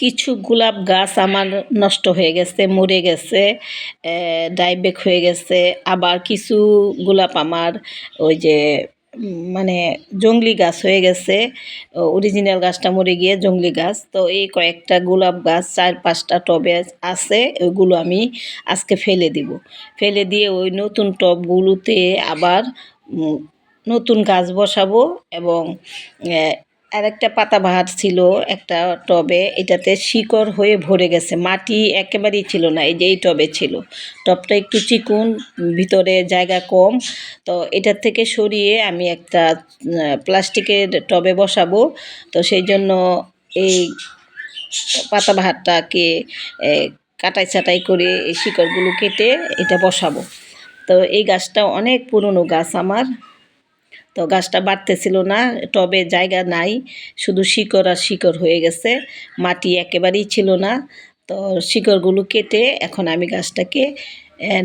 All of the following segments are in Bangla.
কিছু গোলাপ গাছ আমার নষ্ট হয়ে গেছে, মরে গেছে ডাইবেক হয়ে গেছে। আবার কিছু গোলাপ আমার ওই যে মানে জংলি গাছ হয়ে গেছে। অরিজিনাল গাছটা মরে গিয়ে জংলি গাছ। তো এই কয়েকটা গোলাপ গাছ, চার পাঁচটা টবে আছে, ওইগুলো আমি আজকে ফেলে দিব। ফেলে দিয়ে ওই নতুন টবগুলোতে আবার নতুন গাছ বসাবো এবং আর একটা পাতাবাহার ছিল একটা টবে, এটাতে শিকড় হয়ে ভরে গেছে। মাটি একেবারেই ছিল না, এই যে এই টবে ছিল। টবটা একটু চিকুন, ভিতরে জায়গা কম। তো এটার থেকে সরিয়ে আমি একটা প্লাস্টিকের টবে বসাবো। তো সেই জন্য এই পাতাবাহারটাকে কাটাই ছাটাই করে এই শিকড়গুলো কেটে এটা বসাবো। তো এই গাছটা অনেক পুরনো গাছ আমার। তো গাছটা বাড়তেছিল না, টবে জায়গা নাই, শুধু শিকড় আর শিকড় হয়ে গেছে, মাটি একেবারেই ছিল না। তো শিকড়গুলো কেটে এখন আমি গাছটাকে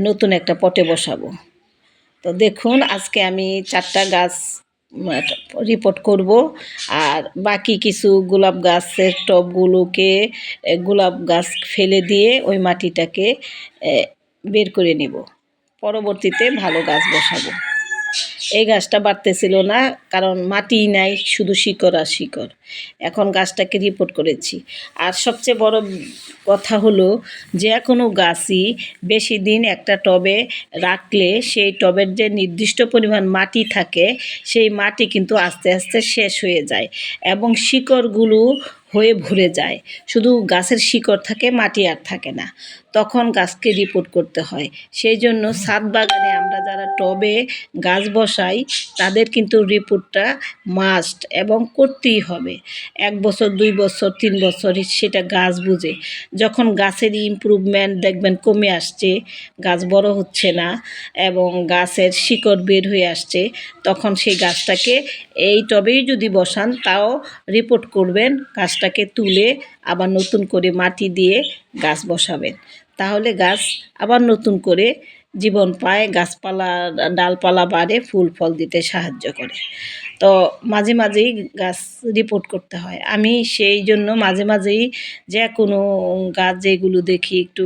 নতুন একটা পটে বসাবো। তো দেখুন, আজকে আমি চারটা গাছ রিপোর্ট করব, আর বাকি কিছু গোলাপ গাছের টবগুলোকে গোলাপ গাছ ফেলে দিয়ে ওই মাটিটাকে বের করে নেব। পরবর্তীতে ভালো গাছ বসাবো। এই গাছটা বাড়তেছিল না কারণ মাটি নাই শুধু শিকড় আর শিকড়। এখন গাছটাকে রিপোর্ট করেছি। আর সবচেয়ে বড় কথা হলো, যে কোনো গাছই বেশি দিন একটা টবে রাখলে সেই টবের যে নির্দিষ্ট পরিমাণ মাটি থাকে, সেই মাটি কিন্তু আস্তে আস্তে শেষ হয়ে যায় এবং শিকড়গুলো হয়ে ভরে যায়। শুধু গাছের শিকড় থাকে, মাটি আর থাকে না। তখন গাছকে রিপোর্ট করতে হয়। সেই জন্য ছাদ বাগানে আমরা যারা টবে গাছ বসাই, তাদের কিন্তু রিপোর্টটা মাস্ট এবং করতেই হবে। এক বছর, দুই বছর, তিন বছর, সেটা গাছ বুঝে। যখন গাছের ইমপ্রুভমেন্ট দেখবেন কমে আসছে, গাছ বড় হচ্ছে না এবং গাছের শিকড় বের হয়ে আসছে, তখন সেই গাছটাকে এই টবেই যদি বসান, তাও রিপোর্ট করবেন, গাছটাকে তুলে আবার নতুন করে মাটি দিয়ে গাছ বসাবেন। তাহলে গাছ আবার নতুন করে জীবন পায়, গাছপালা, ডালপালা বাড়ে, ফুল, ফল দিতে সাহায্য করে। তো মাঝে মাঝেই গাছ রিপোর্ট করতে হয়। আমি সেই জন্য মাঝে মাঝেই যে কোনো গাছ যেগুলো দেখি একটু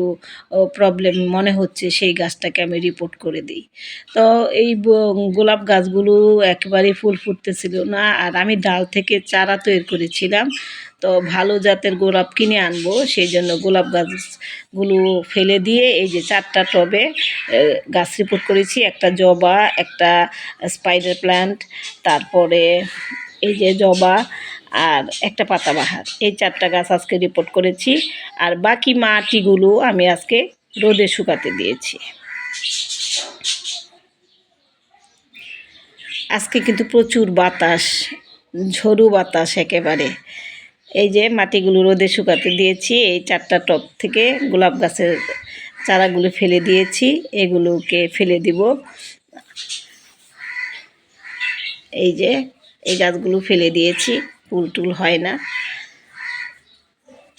প্রবলেম মনে হচ্ছে, সেই গাছটাকে আমি রিপোর্ট করে দিই। তো এই গোলাপ গাছগুলো একেবারেই ফুল ফুটতেছিল না, আর আমি ডাল থেকে চারা তৈরি করেছিলাম। তো ভালো জাতের গোলাপ কিনে আনব, সেই জন্য গোলাপ গাছগুলো ফেলে দিয়ে এই যে চারটা টবে গাছ রিপোর্ট করেছি, একটা জবা, একটা স্পাইডার প্ল্যান্ট তারপরে এই যে জবা আর একটা পাতাবাহার। এই চারটা গাছ আজকে রিপোর্ট করেছি আর বাকি মাটিগুলো আমি আজকে রোদে শুকাতে দিয়েছি। আজকে কিন্তু প্রচুর বাতাস, ঝড়ু বাতাস একেবারে। এই যে মাটিগুলো রোদে শুকাতে দিয়েছি, এই চারটা টব থেকে গোলাপ গাছের চারাগুলো ফেলে দিয়েছি, এগুলোকে ফেলে দিব। এই যে এই গাছগুলো ফেলে দিয়েছি, ফুল টুল হয় না।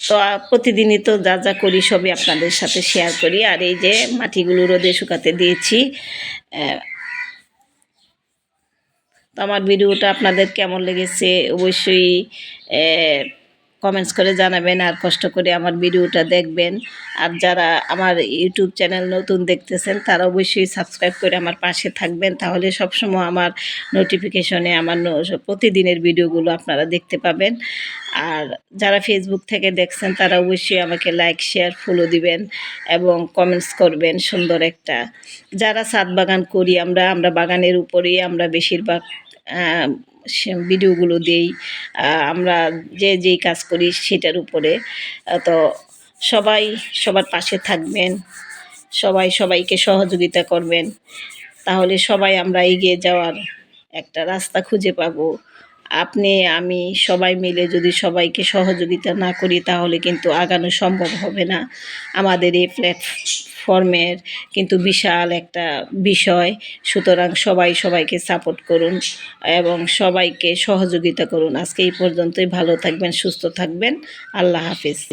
তো প্রতিদিনই তো যা যা করি সবই আপনাদের সাথে শেয়ার করি। আর এই যে মাটিগুলো রোদে শুকাতে দিয়েছি তো আমার ভিডিওটা আপনাদের কেমন লেগেছে অবশ্যই কমেন্টস করে জানাবেন আর কষ্ট করে আমার ভিডিওটা দেখবেন। আর যারা আমার ইউটিউব চ্যানেল নতুন দেখতেছেন, তারা অবশ্যই সাবস্ক্রাইব করে আমার পাশে থাকবেন। তাহলে সবসময় আমার নোটিফিকেশনে আমার প্রতিদিনের ভিডিওগুলো আপনারা দেখতে পাবেন। আর যারা ফেসবুক থেকে দেখছেন, তারা অবশ্যই আমাকে লাইক শেয়ার ফলো দিবেন এবং কমেন্টস করবেন সুন্দর একটা। যারা ছাদ বাগান করি আমরা আমরা বাগানের উপরেই আমরা বেশিরভাগ ভিডিওগুলো দেই আমরা যে যেই কাজ করি সেটার উপরে তো সবাই সবার পাশে থাকবেন, সবাই সবাইকে সহযোগিতা করবেন, তাহলে সবাই আমরা এগিয়ে যাওয়ার একটা রাস্তা খুঁজে পাবো। আপনি, আমি সবাই মিলে যদি সবাইকে সহযোগিতা না করি তাহলে কিন্তু আগানো সম্ভব হবে না। আমাদের এই প্ল্যাটফর্মের কিন্তু বিশাল একটা বিষয়। সুতরাং সবাই সবাইকে সাপোর্ট করুন এবং সবাইকে সহযোগিতা করুন। আজকে এই পর্যন্তই। ভালো থাকবেন, সুস্থ থাকবেন। আল্লাহ হাফিজ।